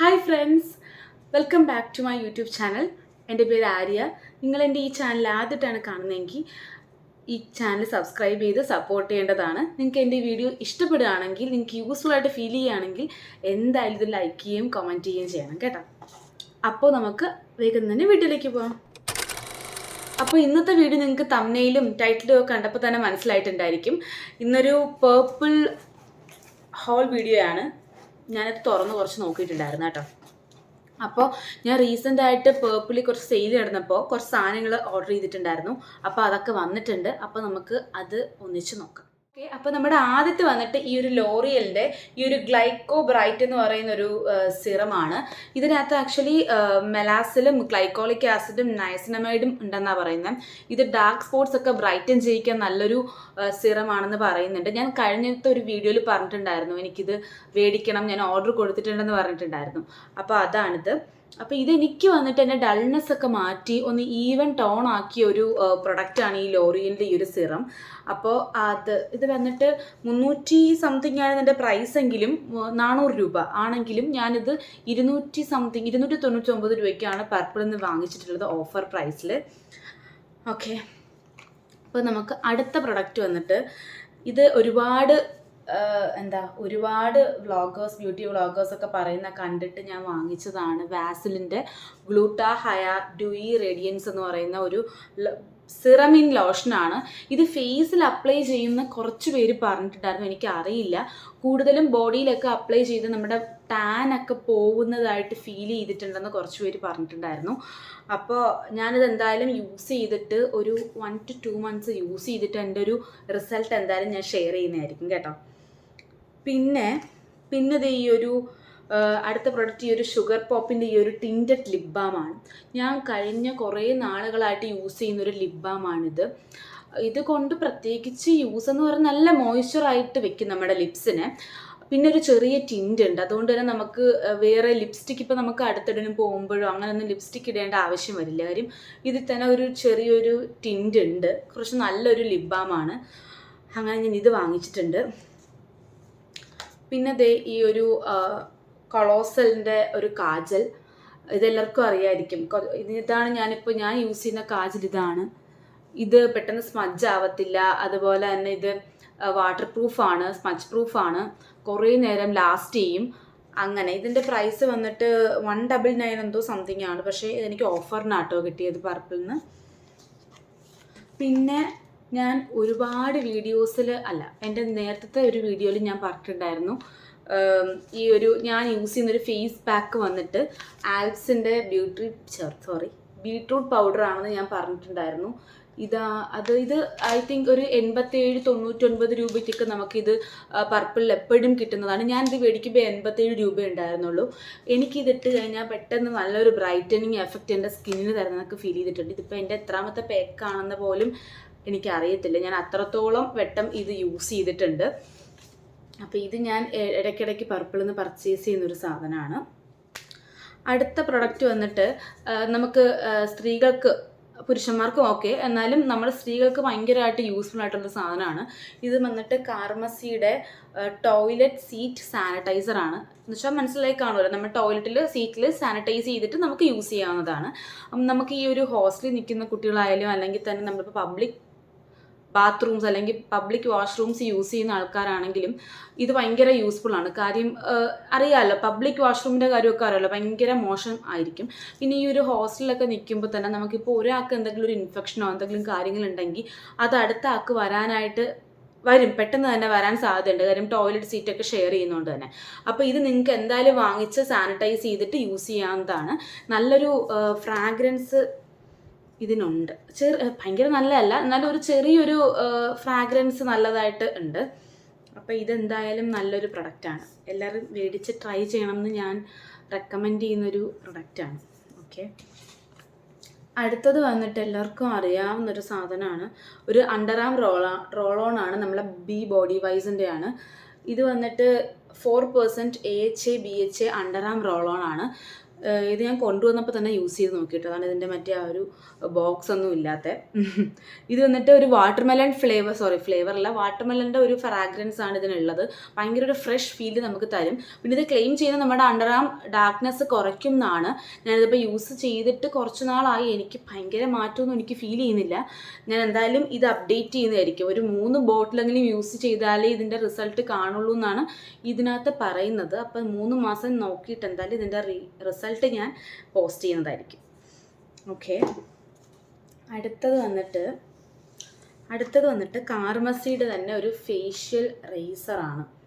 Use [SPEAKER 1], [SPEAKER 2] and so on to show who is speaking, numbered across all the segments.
[SPEAKER 1] Hi friends welcome back to my YouTube channel എന്റെ പേര് ആര്യ. നിങ്ങൾ എന്റെ ഈ ചാനൽ ആദ്യമായിട്ടാണ് കാണുന്നതെങ്കിൽ ഈ ചാനൽ സബ്സ്ക്രൈബ് ചെയ്ത് സപ്പോർട്ട് ചെയ്യേണ്ടതാണ്. നിങ്ങൾക്ക് എന്റെ വീഡിയോ ഇഷ്ടപ്പെടുകയാണെങ്കിൽ നിങ്ങൾക്ക് യൂസ്ഫുൾ ആയിട്ട് ഫീൽ ചെയ്യുകയാണെങ്കിൽ എന്തായാലും ഇത് ലൈക്ക് ചെയ്യുകയും കമന്റ് ചെയ്യുകയും ചെയ്യണം കേട്ടോ. അപ്പോൾ നമുക്ക് വേഗം തന്നെ വീട്ടിലേക്ക് പോകാം അപ്പോൾ ഇന്നത്തെ വീഡിയോ നിങ്ങൾക്ക് തമ്മയിലും ടൈറ്റിലും ഒക്കെ കണ്ടപ്പോൾ തന്നെ മനസ്സിലായിട്ടുണ്ടായിരിക്കും. ഇന്നൊരു പേർപ്പിൾ ഹോൾ വീഡിയോ ആണ്. ഞാനത് തുറന്ന് കുറച്ച് നോക്കിയിട്ടുണ്ടായിരുന്നു കേട്ടോ. അപ്പോൾ ഞാൻ റീസെന്റ് ആയിട്ട് പേർപ്പിളിൽ കുറച്ച് സെയിൽ നടന്നപ്പോൾ കുറച്ച് സാധനങ്ങൾ ഓർഡർ ചെയ്തിട്ടുണ്ടായിരുന്നു. അപ്പോൾ അതൊക്കെ വന്നിട്ടുണ്ട്. അപ്പോൾ നമുക്ക് അത് ഒന്നിച്ച് നോക്കാം. ഓക്കെ അപ്പോൾ നമ്മുടെ ആദ്യത്തെ വന്നിട്ട് ഈ ഒരു ലോറിയലിന്റെ ഈ ഒരു ഗ്ലൈക്കോ ബ്രൈറ്റ് എന്ന് പറയുന്ന ഒരു സിറമാണ്. ഇതിനകത്ത് ആക്ച്വലി മെലാസിലും ഗ്ലൈക്കോളിക് ആസിഡും നയസിനമൈഡും ഉണ്ടെന്നാണ് പറയുന്നത് ഇത് ഡാർക്ക് സ്പോട്ട്സ് ഒക്കെ ബ്രൈറ്റൻ ചെയ്യിക്കാൻ നല്ലൊരു സിറമാണെന്ന് പറയുന്നുണ്ട്. ഞാൻ കഴിഞ്ഞത്തെ ഒരു വീഡിയോയിൽ പറഞ്ഞിട്ടുണ്ടായിരുന്നു. എനിക്കിത് മേടിക്കണം ഞാൻ ഓർഡർ കൊടുത്തിട്ടുണ്ടെന്ന് പറഞ്ഞിട്ടുണ്ടായിരുന്നു. അപ്പോൾ അതാണിത്. അപ്പോൾ ഇതെനിക്ക് വന്നിട്ട് എന്റെ ഡൾനെസ് ഒക്കെ മാറ്റി ഒന്ന് ഈവൻ ടോൺ ആക്കിയ ഒരു പ്രൊഡക്റ്റാണ് ഈ ലോറിയന്റെ ഈ ഒരു സിറം. അപ്പോൾ അത് ഇത് വന്നിട്ട് മുന്നൂറ്റി സംതിങ് ആണ് ഇതിന്റെ പ്രൈസ് എങ്കിലും നാനൂറ് രൂപ ആണെങ്കിലും ഞാനിത് ഇരുന്നൂറ്റി സംതിങ് ഇരുന്നൂറ്റി തൊണ്ണൂറ്റി ഒമ്പത് രൂപയ്ക്കാണ് പർപ്പിൾ നിന്ന് വാങ്ങിച്ചിട്ടുള്ളത് ഓഫർ പ്രൈസിൽ ഓക്കെ അപ്പോൾ നമുക്ക് അടുത്ത പ്രൊഡക്റ്റ് വന്നിട്ട് ഇത് ഒരുപാട് എന്താ ഒരുപാട് വ്ളോഗേഴ്സ് ബ്യൂട്ടി വ്ളോഗേഴ്സ് ഒക്കെ പറയുന്ന കണ്ടിട്ട് ഞാൻ വാങ്ങിച്ചതാണ് വാസിലിന്റെ ഗ്ലൂട്ട ഹയ ഡ്യൂയി റേഡിയൻസ് എന്ന് പറയുന്ന ഒരു സിറമിൻ ലോഷനാണ്. ഇത് ഫേസിൽ അപ്ലൈ ചെയ്യുന്ന കുറച്ച് പേര് പറഞ്ഞിട്ടുണ്ടായിരുന്നു എനിക്ക് അറിയില്ല കൂടുതലും ബോഡിയിലൊക്കെ അപ്ലൈ ചെയ്ത് നമ്മുടെ ടാൻ ഒക്കെ പോകുന്നതായിട്ട് ഫീൽ ചെയ്തിട്ടുണ്ടെന്ന് കുറച്ച് പേര് പറഞ്ഞിട്ടുണ്ടായിരുന്നു. അപ്പോൾ ഞാനിത് എന്തായാലും യൂസ് ചെയ്തിട്ട് ഒരു one two two months use ചെയ്തിട്ട് എന്റെ ഒരു റിസൾട്ട് എന്തായാലും ഞാൻ ഷെയർ ചെയ്യുന്നതായിരിക്കും കേട്ടോ. പിന്നെ പിന്നത് ഈ ഒരു അടുത്ത പ്രൊഡക്റ്റ് ഈ ഒരു ഷുഗർ പോപ്പിന്റെ ഈ ഒരു ടിന്റഡ് ലിപ് ബാമാണ് ഞാൻ കഴിഞ്ഞ കുറേ നാളുകളായിട്ട് യൂസ് ചെയ്യുന്ന ഒരു ലിപ് ബാമാണിത് ഇത് കൊണ്ട് പ്രത്യേകിച്ച് യൂസ് എന്ന് പറഞ്ഞാൽ നല്ല മോയ്സ്ചറായിട്ട് വെക്കും നമ്മുടെ ലിപ്സിനെ പിന്നെ ഒരു ചെറിയ ടിന്റ് ഉണ്ട്. അതുകൊണ്ട് തന്നെ നമുക്ക് വേറെ ലിപ്സ്റ്റിക് ഇപ്പോൾ നമുക്ക് അടുത്തിടനും പോകുമ്പോഴോ അങ്ങനെയൊന്നും ലിപ്സ്റ്റിക് ഇടേണ്ട ആവശ്യം വരില്ല. കാര്യം ഇതിൽ തന്നെ ഒരു ചെറിയൊരു ടിന്റ് ഉണ്ട്. കുറച്ച് നല്ലൊരു ലിപ് ആണ്. അങ്ങനെ ഞാൻ ഇത് വാങ്ങിച്ചിട്ടുണ്ട്. പിന്നെ ദേ ഈ ഒരു കൊളോസലിന്റെ ഒരു കാജൽ ഇതെല്ലാവർക്കും അറിയായിരിക്കും. ഇതാണ് ഞാനിപ്പോൾ ഞാൻ യൂസ് ചെയ്യുന്ന കാജൽ ഇതാണ്. ഇത് പെട്ടെന്ന് സ്മജ് ആവത്തില്ല. അതുപോലെ തന്നെ ഇത് വാട്ടർ പ്രൂഫാണ് സ്മജ് പ്രൂഫാണ് കുറേ നേരം ലാസ്റ്റ് ചെയ്യും. അങ്ങനെ ഇതിന്റെ പ്രൈസ് വന്നിട്ട് വൺ ഡബിൾ നയൻ എന്തോ സംതിങ് ആണ്. പക്ഷേ ഇതെനിക്ക് ഓഫറിനാട്ടോ കിട്ടിയത് പർപ്പിളിൽ നിന്ന് പിന്നെ ഞാൻ ഒരുപാട് വീഡിയോസിൽ അല്ല എന്റെ നേരത്തെ ഒരു വീഡിയോയിൽ ഞാൻ പറഞ്ഞിട്ടുണ്ടായിരുന്നു. ഈ ഒരു ഞാൻ യൂസ് ചെയ്യുന്നൊരു ഫേസ് പാക്ക് വന്നിട്ട് ആൽപ്സിന്റെ ബ്യൂട്ടി സോറി ബീട്രൂട്ട് പൗഡർ ആണെന്ന് ഞാൻ പറഞ്ഞിട്ടുണ്ടായിരുന്നു. ഇതാ അത് ഇത് ഐ തിങ്ക് ഒരു എൺപത്തേഴ് തൊണ്ണൂറ്റൊൻപത് രൂപയ്ക്കൊക്കെ നമുക്കിത് പർപ്പിളിൽ എപ്പോഴും കിട്ടുന്നതാണ്. ഞാൻ ഇത് മേടിക്കുമ്പോൾ എൺപത്തേഴ് രൂപ ഉണ്ടായിരുന്നുള്ളൂ. എനിക്കിതിട്ട് കഴിഞ്ഞാൽ പെട്ടെന്ന് നല്ലൊരു ബ്രൈറ്റനിങ് എഫക്റ്റ് എന്റെ സ്കിന്നിന് തരുന്നതൊക്കെ ഫീൽ ചെയ്തിട്ടുണ്ട്. ഇതിപ്പോൾ എന്റെ എത്രാമത്തെ പേക്കാണെന്ന് പോലും എനിക്കറിയത്തില്ല. ഞാൻ അത്രത്തോളം വെട്ടം ഇത് യൂസ് ചെയ്തിട്ടുണ്ട്. അപ്പോൾ ഇത് ഞാൻ ഇടയ്ക്കിടയ്ക്ക് പർപ്പിളിൽ നിന്ന് പർച്ചേസ് ചെയ്യുന്നൊരു സാധനമാണ് അടുത്ത പ്രൊഡക്റ്റ് വന്നിട്ട് നമുക്ക് സ്ത്രീകൾക്ക് പുരുഷന്മാർക്കും ഓക്കെ എന്നാലും നമ്മൾ സ്ത്രീകൾക്ക് ഭയങ്കരമായിട്ട് യൂസ്ഫുൾ ആയിട്ടുള്ള സാധനമാണ് ഇത് വന്നിട്ട് കാർമസിയുടെ ടോയ്ലറ്റ് സീറ്റ് സാനിറ്റൈസർ ആണ്. എന്ന് വെച്ചാൽ മനസ്സിലായി കാണുമല്ലോ നമ്മൾ ടോയ്ലറ്റിൽ സീറ്റിൽ സാനിറ്റൈസ് ചെയ്തിട്ട് നമുക്ക് യൂസ് ചെയ്യാവുന്നതാണ്. നമുക്ക് ഈ ഒരു ഹോസ്റ്റലിൽ നിൽക്കുന്ന കുട്ടികളായാലും അല്ലെങ്കിൽ തന്നെ നമ്മളിപ്പോൾ പബ്ലിക് ബാത്റൂംസ് അല്ലെങ്കിൽ പബ്ലിക് വാഷ്റൂംസ് യൂസ് ചെയ്യുന്ന ആൾക്കാരാണെങ്കിലും ഇത് ഭയങ്കര യൂസ്ഫുൾ ആണ്. കാര്യം അറിയാമല്ലോ പബ്ലിക് വാഷ്റൂമിന്റെ കാര്യമൊക്കെ അറിയാമല്ലോ ഭയങ്കര മോശം ആയിരിക്കും. പിന്നെ ഈ ഒരു ഹോസ്റ്റലിലൊക്കെ നിൽക്കുമ്പോൾ തന്നെ നമുക്കിപ്പോൾ ഒരാൾക്ക് എന്തെങ്കിലും ഒരു ഇൻഫെക്ഷനോ എന്തെങ്കിലും കാര്യങ്ങളുണ്ടെങ്കിൽ അത് അടുത്ത ആൾക്ക് വരാനായിട്ട് വരും. പെട്ടെന്ന് തന്നെ വരാൻ സാധ്യതയുണ്ട്. കാര്യം ടോയ്ലറ്റ് സീറ്റൊക്കെ ഷെയർ ചെയ്യുന്നതുകൊണ്ട് തന്നെ. അപ്പോൾ ഇത് നിങ്ങൾക്ക് എന്തായാലും വാങ്ങിച്ച് സാനിറ്റൈസ് ചെയ്തിട്ട് യൂസ് ചെയ്യാവുന്നതാണ്. നല്ലൊരു ഫ്രാഗ്രൻസ് ഇതിനുണ്ട്. ചെറു ഭയങ്കര നല്ലതല്ല. എന്നാലും ഒരു ചെറിയൊരു ഫ്രാഗ്രൻസ് നല്ലതായിട്ട് ഉണ്ട്. അപ്പോൾ ഇതെന്തായാലും നല്ലൊരു പ്രൊഡക്റ്റാണ് എല്ലാവരും മേടിച്ച് ട്രൈ ചെയ്യണമെന്ന് ഞാൻ റെക്കമെൻഡ് ചെയ്യുന്നൊരു പ്രൊഡക്റ്റാണ് ഓക്കെ അടുത്തത് വന്നിട്ട് എല്ലാവർക്കും അറിയാവുന്നൊരു സാധനമാണ്. ഒരു അണ്ടർആം റോള റോളോൺ ആണ് നമ്മളെ ബി ബോഡി വൈസിന്റെ ആണ് ഇത് വന്നിട്ട് four percent A H A B H A under underarm roll-on ആണ്. ഇത് ഞാൻ കൊണ്ടുവന്നപ്പോൾ തന്നെ യൂസ് ചെയ്ത് നോക്കിയിട്ട്. അതാണ് ഇതിന്റെ മറ്റേ ആ ഒരു ബോക്സ് ഒന്നും ഇല്ലാത്ത. ഇത് വന്നിട്ട് ഒരു വാട്ടർമെലൺ ഫ്ലേവർ സോറി ഫ്ലേവർ അല്ല വാട്ടർമെലന്റെ ഒരു ഫ്രാഗ്രൻസ് ആണ് ഇതിനുള്ളത്. ഭയങ്കര ഒരു ഫ്രഷ് ഫീൽ നമുക്ക് തരും. പിന്നെ ഇത് ക്ലെയിം ചെയ്യുന്നത് നമ്മുടെ അണ്ടർ ആം ഡാർക്ക്നെസ് കുറയ്ക്കും എന്നാണ് ഞാനിതിപ്പോൾ യൂസ് ചെയ്തിട്ട് കുറച്ച് നാളായി. എനിക്ക് ഭയങ്കര മാറ്റമൊന്നും എനിക്ക് ഫീൽ ചെയ്യുന്നില്ല. ഞാൻ എന്തായാലും ഇത് അപ്ഡേറ്റ് ചെയ്യുന്നതായിരിക്കും. ഒരു മൂന്ന് ബോട്ടിലെങ്കിലും യൂസ് ചെയ്താലേ ഇതിന്റെ റിസൾട്ട് കാണുള്ളൂ എന്നാണ് ഇതിനകത്ത് പറയുന്നത്. അപ്പം മൂന്ന് മാസം നോക്കിയിട്ട് എന്തായാലും ഇതിന്റെ റിസൾട്ട് ഞാൻ പോസ്റ്റ് ചെയ്യുന്നതായിരിക്കും. ഓക്കെ. അടുത്തത് വന്നിട്ട് അടുത്തത് വന്നിട്ട് കാർമസിയുടെ തന്നെ ഒരു ഫേഷ്യൽ റേസറാണ്.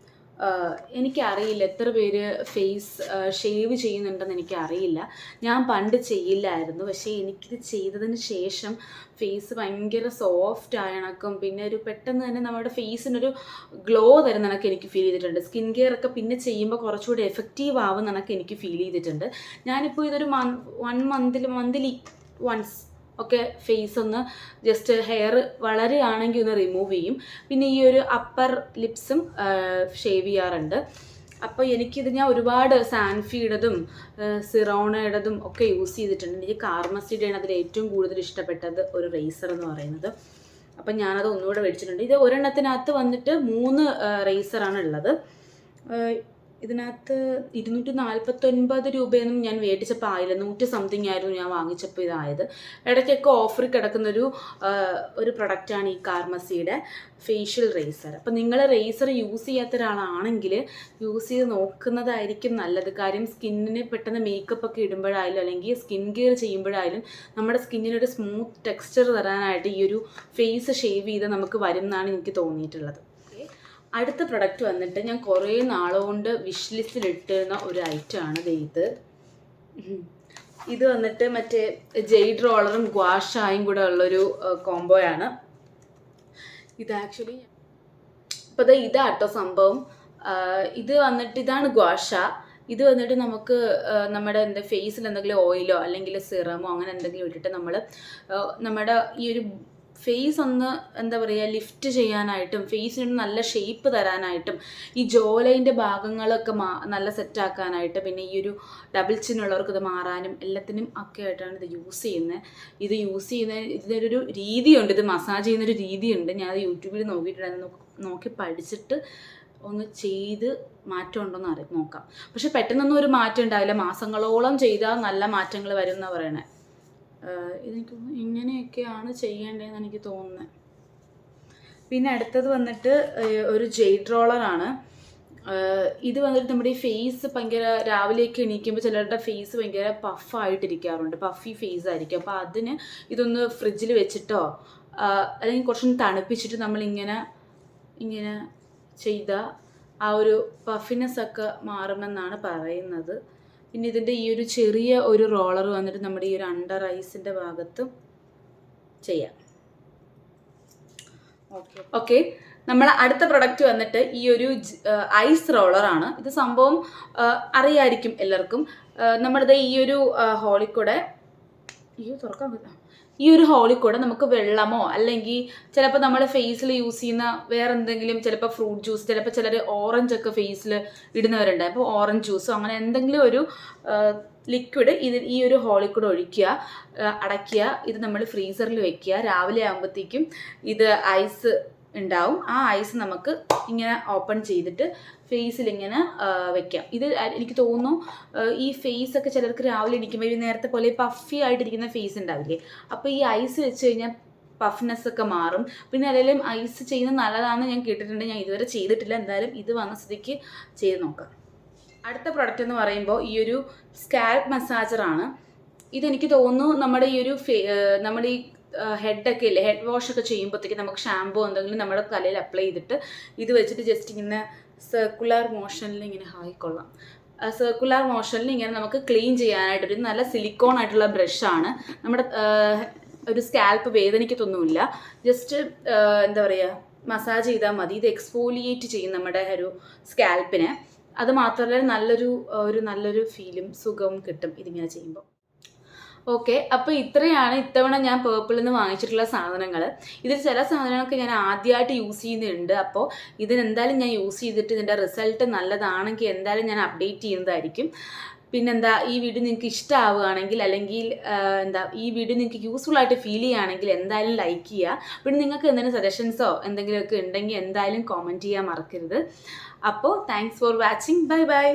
[SPEAKER 1] എനിക്കറിയില്ല എത്ര പേര് ഫേസ് ഷേവ് ചെയ്യുന്നുണ്ടെന്ന് എനിക്കറിയില്ല. ഞാൻ പണ്ട് ചെയ്യില്ലായിരുന്നു. പക്ഷേ എനിക്കിത് ചെയ്തതിന് ശേഷം ഫേസ് ഭയങ്കര സോഫ്റ്റ് ആയണക്കും പിന്നെ ഒരു പെട്ടെന്ന് തന്നെ നമ്മുടെ ഫേസിനൊരു ഗ്ലോ തരുന്ന കണക്ക് എനിക്ക് ഫീൽ ചെയ്തിട്ടുണ്ട്. സ്കിൻ കെയർ ഒക്കെ പിന്നെ ചെയ്യുമ്പോൾ കുറച്ചുകൂടി എഫക്റ്റീവ് ആവുന്ന കണക്ക് എനിക്ക് ഫീൽ ചെയ്തിട്ടുണ്ട്. ഞാനിപ്പോൾ ഇതൊരു മന്ത് വൺ മന്തിൽ മന്ത്ലി വൺസ് ഒക്കെ ഫേസ് ഒന്ന് ജസ്റ്റ് ഹെയർ വളരുകയാണെങ്കിൽ ഒന്ന് റിമൂവ് ചെയ്യും. പിന്നെ ഈ ഒരു അപ്പർ ലിപ്സും ഷേവ് ചെയ്യാറുണ്ട്. അപ്പോൾ എനിക്കിത് ഞാൻ ഒരുപാട് സാൻഫിയുടേതും സിറോണയുടേതും ഒക്കെ യൂസ് ചെയ്തിട്ടുണ്ട്. എനിക്ക് കാർമസിയുടെയാണ് അതിൽ ഏറ്റവും കൂടുതൽ ഇഷ്ടപ്പെട്ടത് ഒരു റേസർ എന്ന് പറയുന്നത്. അപ്പം ഞാനത് ഒന്നുകൂടെ മേടിച്ചിട്ടുണ്ട്. ഇത് ഒരെണ്ണത്തിനകത്ത് വന്നിട്ട് മൂന്ന് റേസറാണ് ഉള്ളത്. ഇതിനകത്ത് ഇരുന്നൂറ്റി നാൽപ്പത്തൊൻപത് രൂപയൊന്നും ഞാൻ മേടിച്ചപ്പോൾ ആയില്ല. നൂറ്റി സംതിങ് ആയിരുന്നു ഞാൻ വാങ്ങിച്ചപ്പോൾ ഇതായത്. ഇടയ്ക്കൊക്കെ ഓഫറിൽ കിടക്കുന്നൊരു ഒരു പ്രൊഡക്റ്റാണ് ഈ കാർമസിയുടെ ഫേഷ്യൽ റേസർ അപ്പം നിങ്ങൾ റേസർ യൂസ് ചെയ്യാത്ത ഒരാളാണെങ്കിൽ യൂസ് ചെയ്ത് നോക്കുന്നതായിരിക്കും നല്ലത്. കാര്യം സ്കിന്നിന് പെട്ടെന്ന് മേക്കപ്പ് ഒക്കെ ഇടുമ്പോഴായാലും അല്ലെങ്കിൽ സ്കിൻ കെയർ ചെയ്യുമ്പോഴായാലും നമ്മുടെ സ്കിന്നിനൊരു സ്മൂത്ത് ടെക്സ്ചർ തരാനായിട്ട് ഈ ഒരു ഫേസ് ഷേവ് ചെയ്ത് നമുക്ക് വരും എന്നാണ് എനിക്ക് തോന്നിയിട്ടുള്ളത്. അടുത്ത പ്രൊഡക്റ്റ് വന്നിട്ട് ഞാൻ കുറേ നാളുകൊണ്ട് വിഷ് ലിസ്റ്റിൽ ഇട്ടിരുന്ന ഒരു ഐറ്റം ആണ് ഇത്. ഇത് വന്നിട്ട് മറ്റേ ജെയ്ഡ് റോളറും ഗ്വാഷായും കൂടെ ഉള്ളൊരു കോംബോയാണ് ഇത് ആക്ച്വലി ഇപ്പോൾ ഇത് ഇതാട്ടോ സംഭവം. ഇത് വന്നിട്ട് ഇതാണ് ഗ്വാഷ ഇത് വന്നിട്ട് നമുക്ക് നമ്മുടെ എന്താ ഫേസിൽ എന്തെങ്കിലും ഓയിലോ അല്ലെങ്കിൽ സിറമോ അങ്ങനെ എന്തെങ്കിലും ഇട്ടിട്ട് നമ്മൾ നമ്മുടെ ഈ ഒരു ഫേസ് ഒന്ന് എന്താ പറയുക ലിഫ്റ്റ് ചെയ്യാനായിട്ടും ഫേസിന് നല്ല ഷേപ്പ് തരാനായിട്ടും ഈ ജോലൈന്റെ ഭാഗങ്ങളൊക്കെ മാ നല്ല സെറ്റാക്കാനായിട്ട് പിന്നെ ഈ ഒരു ഡബിൾ ചിന്നുള്ളവർക്ക് ഇത് മാറാനും എല്ലാത്തിനും ഒക്കെ ആയിട്ടാണ് ഇത് യൂസ് ചെയ്യുന്നത് ഇത് യൂസ് ചെയ്യുന്ന ഇതിനൊരു രീതിയുണ്ട് ഇത് മസാജ് ചെയ്യുന്നൊരു രീതിയുണ്ട്. ഞാൻ അത് യൂട്യൂബിൽ നോക്കിയിട്ടുണ്ടായിരുന്നു നോക്കി പഠിച്ചിട്ട് ഒന്ന് ചെയ്ത് മാറ്റം ഉണ്ടോന്ന് അറിയാം നോക്കാം. പക്ഷെ പെട്ടെന്നൊന്നും ഒരു മാറ്റം ഉണ്ടാവില്ല. മാസങ്ങളോളം ചെയ്താൽ നല്ല മാറ്റങ്ങൾ വരും എന്നാണ് പറയണേ. തോന്നുന്നു ഇങ്ങനെയൊക്കെയാണ് ചെയ്യേണ്ടതെന്ന് എനിക്ക് തോന്നുന്നത് പിന്നെ അടുത്തത് വന്നിട്ട് ഒരു ജെയ്ഡ് റോളറാണ് ഇത് വന്നിട്ട് നമ്മുടെ ഈ ഫേസ് ഭയങ്കര രാവിലെയൊക്കെ എണീക്കുമ്പോൾ ചിലരുടെ ഫേസ് ഭയങ്കര പഫായിട്ടിരിക്കാറുണ്ട് പഫി ഫേസ് ആയിരിക്കും. അപ്പോൾ അതിന് ഇതൊന്ന് ഫ്രിഡ്ജിൽ വെച്ചിട്ടോ അല്ലെങ്കിൽ കുറച്ചൊന്ന് തണുപ്പിച്ചിട്ട് നമ്മളിങ്ങനെ ഇങ്ങനെ ചെയ്താൽ ആ ഒരു പഫിനെസ് ഒക്കെ മാറുമെന്നാണ് പറയുന്നത്. പിന്നെ ഇതിന്റെ ഈ ഒരു ചെറിയ ഒരു റോളർ വന്നിട്ട് നമ്മുടെ ഈ ഒരു അണ്ടർ ഐസിന്റെ ഭാഗത്തും ചെയ്യാം. ഓക്കെ ഓക്കെ നമ്മൾ അടുത്ത പ്രൊഡക്റ്റ് വന്നിട്ട് ഈ ഒരു ഐസ് റോളറാണ് ഇത് സംഭവം അറിയായിരിക്കും എല്ലാവർക്കും. നമ്മളിത് ഈ ഒരു ഹോളിൽ കൂടെ അയ്യോ തുറക്കാൻ പറ്റില്ല. ഈ ഒരു ഹോളിൽ കൂടെ നമുക്ക് വെള്ളമോ അല്ലെങ്കിൽ ചിലപ്പോൾ നമ്മൾ ഫേസിൽ യൂസ് ചെയ്യുന്ന വേറെ എന്തെങ്കിലും ചിലപ്പോൾ ഫ്രൂട്ട് ജ്യൂസ് ചിലപ്പോൾ ചിലർ ഓറഞ്ച് ഒക്കെ ഫേസിൽ ഇടുന്നവരുണ്ട്. അപ്പോൾ ഓറഞ്ച് ജ്യൂസോ അങ്ങനെ എന്തെങ്കിലും ഒരു ലിക്വിഡ് ഇത് ഈ ഒരു ഹോളിൽ കൂടെ ഒഴിക്കുക അടയ്ക്കുക ഇത് നമ്മൾ ഫ്രീസറിൽ വെക്കുക. രാവിലെ ആകുമ്പോഴത്തേക്കും ഇത് ഐസ് ഉണ്ടാവും. ആ ഐസ് നമുക്ക് ഇങ്ങനെ ഓപ്പൺ ചെയ്തിട്ട് ഫേസിൽ ഇങ്ങനെ വെക്കാം. ഇത് എനിക്ക് തോന്നുന്നു ഈ ഫേസ് ഒക്കെ ചിലർക്ക് രാവിലെ ഇരിക്കുമ്പോൾ ഈ നേരത്തെ പോലെ പഫി ആയിട്ടിരിക്കുന്ന ഫേസ് ഉണ്ടാവില്ലേ? അപ്പോൾ ഈ ഐസ് വെച്ച് കഴിഞ്ഞാൽ പഫ്നെസ് ഒക്കെ മാറും. പിന്നെ അതിലും ഐസ് ചെയ്യുന്നത് നല്ലതാണെന്ന് ഞാൻ കേട്ടിട്ടുണ്ട്. ഞാൻ ഇതുവരെ ചെയ്തിട്ടില്ല. എന്തായാലും ഇത് വന്ന സ്ഥിതിക്ക് ചെയ്ത് നോക്കാം. അടുത്ത പ്രൊഡക്റ്റ് എന്ന് പറയുമ്പോൾ ഈ ഒരു സ്കാൽപ്പ് മസാജറാണ് ഇതെനിക്ക് തോന്നുന്നു നമ്മുടെ ഈ ഒരു നമ്മുടെ ഈ ഹെഡൊക്കെ ഇല്ലേ? ഹെഡ് വാഷ് ഒക്കെ ചെയ്യുമ്പോഴത്തേക്ക് നമുക്ക് ഷാമ്പൂ എന്തെങ്കിലും നമ്മുടെ തലയിൽ അപ്ലൈ ചെയ്തിട്ട് ഇത് വെച്ചിട്ട് ജസ്റ്റ് ഇങ്ങനെ സർക്കുലർ മോഷനിൽ ഇങ്ങനെ ഹായിക്കൊള്ളാം സർക്കുലർ മോഷനിൽ ഇങ്ങനെ നമുക്ക് ക്ലീൻ ചെയ്യാനായിട്ട് ഒരു നല്ല സിലിക്കോൺ ആയിട്ടുള്ള ബ്രഷാണ് നമ്മുടെ ഒരു സ്കാൽപ്പ് വേദനിക്കത്തൊന്നുമില്ല ജസ്റ്റ് എന്താ പറയുക മസാജ് ചെയ്താൽ മതി. ഇത് എക്സ്ഫോലിയേറ്റ് ചെയ്യും നമ്മുടെ ഒരു സ്കാൽപ്പിനെ അത് മാത്രമല്ല നല്ലൊരു ഒരു നല്ലൊരു ഫീലും സുഖവും കിട്ടും ഇതിങ്ങനെ ചെയ്യുമ്പോൾ. ഓക്കെ അപ്പോൾ ഇത്രയാണ് ഇത്തവണ ഞാൻ പേർപ്പിളിൽ നിന്ന് വാങ്ങിച്ചിട്ടുള്ള സാധനങ്ങൾ ഇതിൽ ചില സാധനങ്ങളൊക്കെ ഞാൻ ആദ്യമായിട്ട് യൂസ് ചെയ്യുന്നുണ്ട്. അപ്പോൾ ഇതിനെന്തായാലും ഞാൻ യൂസ് ചെയ്തിട്ട് ഇതിന്റെ റിസൾട്ട് നല്ലതാണെങ്കിൽ എന്തായാലും ഞാൻ അപ്ഡേറ്റ് ചെയ്യുന്നതായിരിക്കും. പിന്നെന്താ ഈ വീഡിയോ നിങ്ങൾക്ക് ഇഷ്ടമാവുകയാണെങ്കിൽ അല്ലെങ്കിൽ എന്താ ഈ വീഡിയോ നിങ്ങൾക്ക് യൂസ്ഫുൾ ആയിട്ട് ഫീൽ ചെയ്യുകയാണെങ്കിൽ എന്തായാലും ലൈക്ക് ചെയ്യുക. പിന്നെ നിങ്ങൾക്ക് എന്തെങ്കിലും സജഷൻസോ എന്തെങ്കിലുമൊക്കെ ഉണ്ടെങ്കിൽ എന്തായാലും കോമന്റ് ചെയ്യാൻ മറക്കരുത്. അപ്പോൾ thanks for watching bye bye